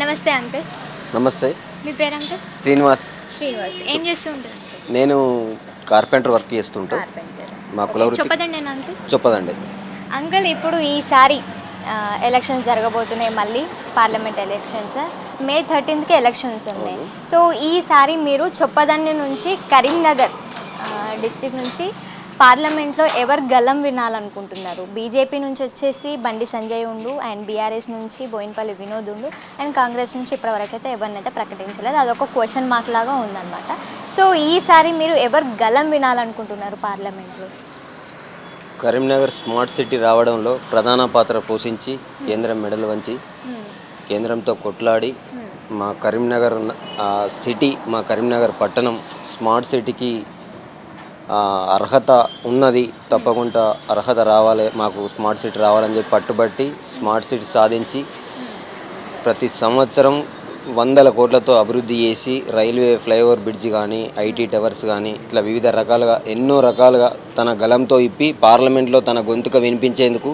నమస్తే అంకుల్. నమస్తే. మీ పేరు అంకుల్? శ్రీనివాస్. శ్రీనివాస్. ఏం చేస్తూ ఉంటారు? నేను కార్పెంటర్ వర్క్ చేస్తుంటా మా కులవృత్తి చెప్పదండి నేను అంకుల్? చెప్పదండి. అంకుల్ ఇప్పుడు ఈసారి ఎలక్షన్స్ జరగబోతున్నాయి మళ్ళీ పార్లమెంట్ ఎలక్షన్స్ మే థర్టీన్త్కి ఎలక్షన్స్ ఉన్నాయి. సో ఈసారి మీరు చొప్పదండి నుంచి కరీంనగర్ డిస్ట్రిక్ట్ నుంచి పార్లమెంట్లో ఎవరు గల్లం వినాలనుకుంటున్నారు? బీజేపీ నుంచి వచ్చేసి బండి సంజయ్ ఉండు అండ్ బీఆర్ఎస్ నుంచి బోయినపల్లి వినోద్ ఉండు అండ్ కాంగ్రెస్ నుంచి ఇప్పటివరకు అయితే ఎవరినైతే ప్రకటించలేదు. అదొక క్వశ్చన్ మార్క్ లాగా ఉందన్నమాట. సో ఈసారి మీరు ఎవరు గల్లం వినాలనుకుంటున్నారు పార్లమెంట్లో? కరీంనగర్ స్మార్ట్ సిటీ రావడంలో ప్రధాన పాత్ర పోషించి కేంద్రం మెడలు వంచి కేంద్రంతో కొట్లాడి మా కరీంనగర్ సిటీ మా కరీంనగర్ పట్టణం స్మార్ట్ సిటీకి అర్హత ఉన్నది తప్పకుండా అర్హత రావాలి మాకు స్మార్ట్ సిటీ రావాలని చెప్పి పట్టుబట్టి స్మార్ట్ సిటీ సాధించి ప్రతి సంవత్సరం వందల కోట్లతో అభివృద్ధి చేసి రైల్వే ఫ్లైఓవర్ బ్రిడ్జ్ కానీ ఐటీ టవర్స్ కానీ ఇట్లా వివిధ రకాలుగా ఎన్నో రకాలుగా తన గలంతో ఇప్పి పార్లమెంట్లో తన గొంతుక వినిపించేందుకు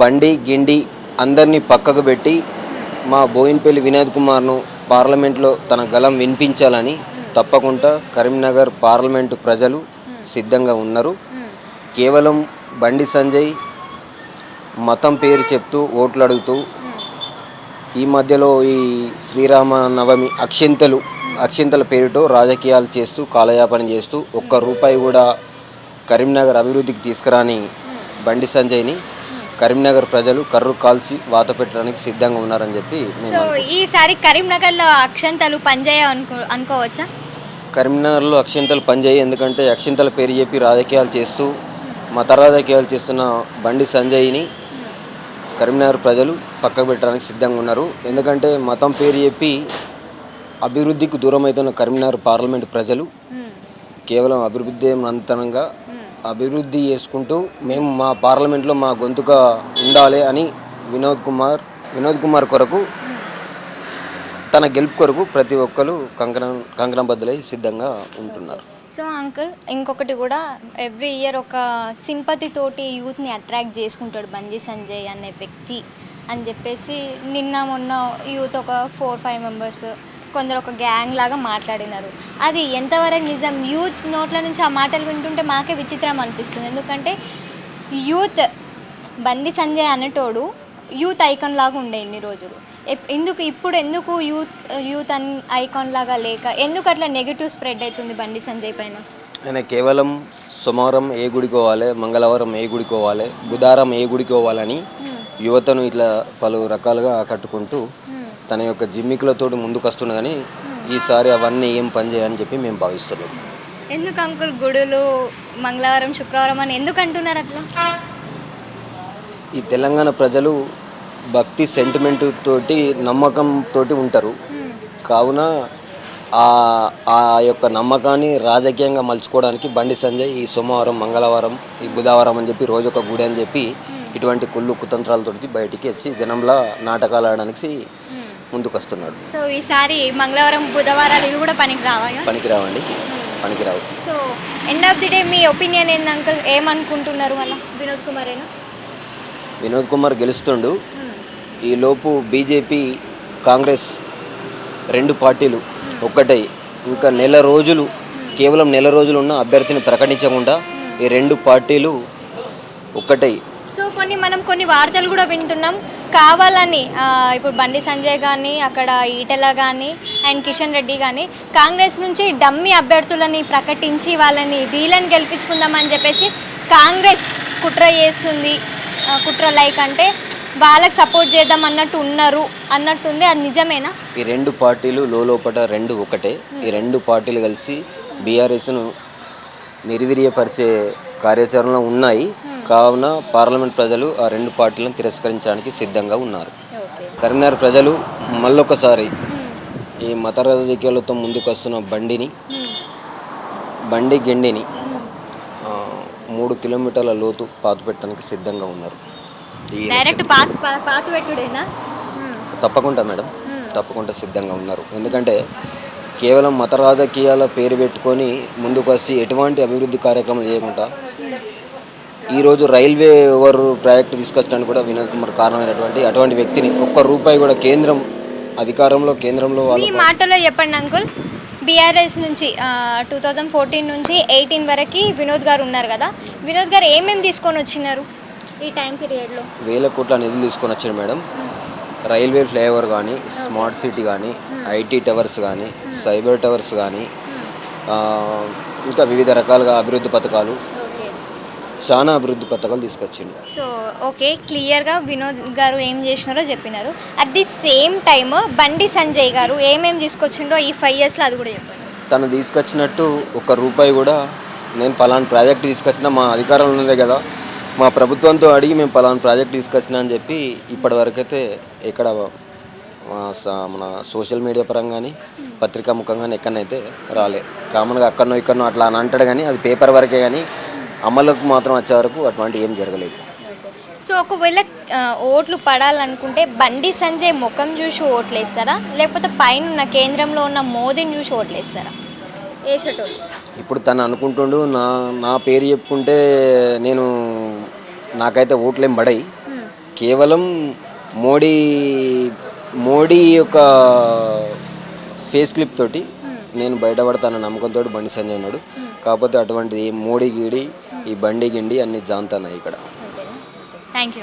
బండి గిండి అందరినీ పక్కకు పెట్టి మా బోయిన్పల్లి వినోద్ కుమార్ను పార్లమెంట్లో తన గలం వినిపించాలని తప్పకుండా కరీంనగర్ పార్లమెంటు ప్రజలు సిద్ధంగా ఉన్నారు. కేవలం బండి సంజయ్ మతం పేరు చెప్తూ ఓట్లు అడుగుతూ ఈ మధ్యలో ఈ శ్రీరామ నవమి అక్షింతలు అక్షింతల పేరుతో రాజకీయాలు చేస్తూ కాలయాపన చేస్తూ ఒక్క రూపాయి కూడా కరీంనగర్ అభివృద్ధికి తీసుకురాని బండి సంజయ్ని కరీంనగర్ ప్రజలు కర్రు కాల్చి వాత పెట్టడానికి సిద్ధంగా ఉన్నారని చెప్పి మేము సో ఈసారి కరీంనగర్లో అక్షంతలు పనిచేయ అనుకో అనుకోవచ్చా? కరీంనగర్లో అక్షింతలు పనిచేయి ఎందుకంటే అక్షింతల పేరు చెప్పి రాజకీయాలు చేస్తూ మత రాజకీయాలు చేస్తున్న బండి సంజయ్ని కరీంనగర్ ప్రజలు పక్కకు పెట్టడానికి సిద్ధంగా ఉన్నారు. ఎందుకంటే మతం పేరు చెప్పి అభివృద్ధికి దూరం అవుతున్న కరీంనగర్ పార్లమెంట్ ప్రజలు కేవలం అభివృద్ధి అంతరంగా అభివృద్ధి చేసుకుంటూ మేము మా పార్లమెంట్లో మా గొంతుక ఉండాలి అని వినోద్ కుమార్ వినోద్ కుమార్ కొరకు తన గెలుపు కొరకు ప్రతి ఒక్కరు కంకణం కంకణబద్దులై సిద్ధంగా ఉంటున్నారు. సో అంకుల్ ఇంకొకటి కూడా ఎవ్రీ ఇయర్ ఒక సింపతి తోటి యూత్ని అట్రాక్ట్ చేసుకుంటాడు బంజీ సంజయ్ అనే వ్యక్తి అని చెప్పేసి నిన్న మొన్న యూత్ ఒక ఫోర్ ఫైవ్ మెంబర్స్ కొందరు ఒక గ్యాంగ్ లాగా మాట్లాడినారు. అది ఎంతవరకు నిజం? యూత్ నోట్ల నుంచి ఆ మాటలు వింటుంటే మాకే విచిత్రం అనిపిస్తుంది. ఎందుకంటే యూత్ బండి సంజయ్ అనేటోడు యూత్ ఐకాన్ లాగా ఉండే ఇన్ని రోజులు. ఎందుకు ఇప్పుడు ఎందుకు యూత్ యూత్ అన్ ఐకాన్ లాగా లేక ఎందుకు అట్లా నెగిటివ్ స్ప్రెడ్ అవుతుంది బండి సంజయ్ పైన? ఆయన కేవలం సోమవారం ఏ గుడికి పోవాలి మంగళవారం ఏ గుడికి పోవాలి బుధవారం ఏ గుడికి పోవాలని యువతను ఇట్లా పలు రకాలుగా ఆకట్టుకుంటూ తన యొక్క జిమ్మికులతో ముందుకు వస్తున్నా కానీ ఈసారి అవన్నీ ఏం పనిచేయని చెప్పి మేము భావిస్తున్నాం. ఎందుకు అంకుల్ గుడులు మంగళవారం శుక్రవారం అని ఎందుకు అంటున్నారు అట్లా? ఈ తెలంగాణ ప్రజలు భక్తి సెంటిమెంట్ తోటి నమ్మకం తోటి ఉంటారు. కావున ఆ ఆ యొక్క నమ్మకాన్ని రాజకీయంగా మలుచుకోవడానికి బండి సంజయ్ ఈ సోమవారం మంగళవారం ఈ బుధవారం అని చెప్పి రోజు ఒక గుడి అని చెప్పి ఇటువంటి కుళ్ళు కుతంత్రాలతోటి బయటికి వచ్చి జనంలా నాటకాలు ఆడడానికి ముందుకు వస్తున్నాడు సో ఈసారి మంగళవారం బుధవారాలు ఇవి కూడా పనికి రావాలా పనికిరావండి. పనికిరావు. So end of the day me opinion ఏంది అంకుల్ ఏమనుకుంటున్నారు మళ్ళీ వినోద్ కుమారేనా? వినోద్ కుమార్ గెలుస్తుండు. ఈ లోపు బీజేపీ కాంగ్రెస్ రెండు పార్టీలు ఒక్కటై. ఇంకా నెల రోజులు కేవలం నెల రోజులు ఉన్న అభ్యర్థిని ప్రకటించకుండా ఈ రెండు పార్టీలు ఒక్కటై. సో కొన్ని మనం కొన్ని వార్తలు కూడా వింటున్నాం. కావాలని ఇప్పుడు బండి సంజయ్ కానీ అక్కడ ఈటెల కానీ అండ్ కిషన్ రెడ్డి కానీ కాంగ్రెస్ నుంచి డమ్మి అభ్యర్థులని ప్రకటించి వాళ్ళని వీళ్ళని గెలిపించుకుందామని చెప్పేసి కాంగ్రెస్ కుట్ర చేస్తుంది. కుట్ర లైక్ అంటే వాళ్ళకి సపోర్ట్ చేద్దాం అన్నట్టు ఉన్నారు అన్నట్టుంది. అది నిజమేనా? ఈ రెండు పార్టీలు లోపట రెండు ఒకటే. ఈ రెండు పార్టీలు కలిసి బీఆర్ఎస్ను నిర్వీర్యపరిచే కార్యాచరణలో ఉన్నాయి. కావున పార్లమెంట్ ప్రజలు ఆ రెండు పార్టీలను తిరస్కరించడానికి సిద్ధంగా ఉన్నారు. కరీంనగర్ ప్రజలు మళ్ళొకసారి ఈ మత రాజకీయాలతో ముందుకు వస్తున్న బండిని బండి గెండిని మూడు కిలోమీటర్ల లోతు పాతు పెట్టడానికి సిద్ధంగా ఉన్నారు. ఈ డైరెక్ట్ తప్పకుండా మేడం తప్పకుండా సిద్ధంగా ఉన్నారు. ఎందుకంటే కేవలం మత రాజకీయాల పేరు పెట్టుకొని ముందుకు వచ్చి ఎటువంటి అభివృద్ధి కార్యక్రమాలు చేయకుండా ఈరోజు రైల్వే ఓవర్ ప్రాజెక్టు తీసుకొచ్చడానికి కూడా వినోద్ కుమార్ కారణమైనటువంటి అటువంటి వ్యక్తిని ఒక్క రూపాయి కూడా కేంద్రం అధికారంలో కేంద్రంలో మీ వాళ్ళు మాటలో చెప్పండి అంకుల్. బీఆర్ఎస్ నుంచి టూ థౌజండ్ ఫోర్టీన్ నుంచి ఎయిటీన్ వరకు వినోద్ గారు ఉన్నారు కదా. వినోద్ గారు ఏమేమి తీసుకొని వచ్చినారు ఈ టైం పీరియడ్లో? వేల కోట్ల నిధులు తీసుకొని వచ్చారు మేడం. రైల్వే ఫ్లైఓవర్ కానీ స్మార్ట్ సిటీ కానీ ఐటీ టవర్స్ కానీ సైబర్ టవర్స్ కానీ ఇంకా వివిధ రకాలుగా అభివృద్ధి పథకాలు చాలా అభివృద్ధి పథకాలు తీసుకొచ్చిండు. సో ఓకే క్లియర్గా వినోద్ గారు ఏం చేసినారో చెప్పినారు. At the same time Bandi Sanjay గారు ఏమేమి తీసుకొచ్చిండో ఈ ఫైవ్ ఇయర్స్లో అది కూడా చెప్పండి. తను తీసుకొచ్చినట్టు ఒక్క రూపాయి కూడా నేను పలానా ప్రాజెక్ట్ తీసుకొచ్చిన మా అధికారంలో ఉన్నదే కదా మా ప్రభుత్వంతో అడిగి మేము పలానా ప్రాజెక్ట్ తీసుకొచ్చిన అని చెప్పి ఇప్పటి వరకైతే ఇక్కడ మన సోషల్ మీడియా పరంగా కానీ పత్రికా ముఖంగానే ఎక్కడనైతే రాలే. కామన్గా అక్కడనో ఇక్కడనో అట్లా అని అంటాడు కానీ అది పేపర్ వరకే కానీ అమలుకు మాత్రం వచ్చే వరకు అటువంటి ఏం జరగలేదు. సో ఒకవేళ ఓట్లు పడాలనుకుంటే బండి సంజయ్ ముఖం చూసి ఓట్లు వేస్తారా లేకపోతే పైన ఉన్న కేంద్రంలో ఉన్న మోదీని చూసి ఓట్లు వేస్తారా వేసేటోళ్ళు ఇప్పుడు తను అనుకుంటుండు నా నా పేరు చెప్పుకుంటే నేను నాకైతే ఓట్లేం పడాయి కేవలం మోడీ మోడీ యొక్క ఫేస్ క్లిప్ తోటి నేను బయటపడతానన్న నమ్మకంతో బండి సంజయ్ ఉన్నాడు. కాకపోతే అటువంటిది మోడీ గీడి ఈ బండి గిండి అన్ని జాంతన్నాయి ఇక్కడ. Thank you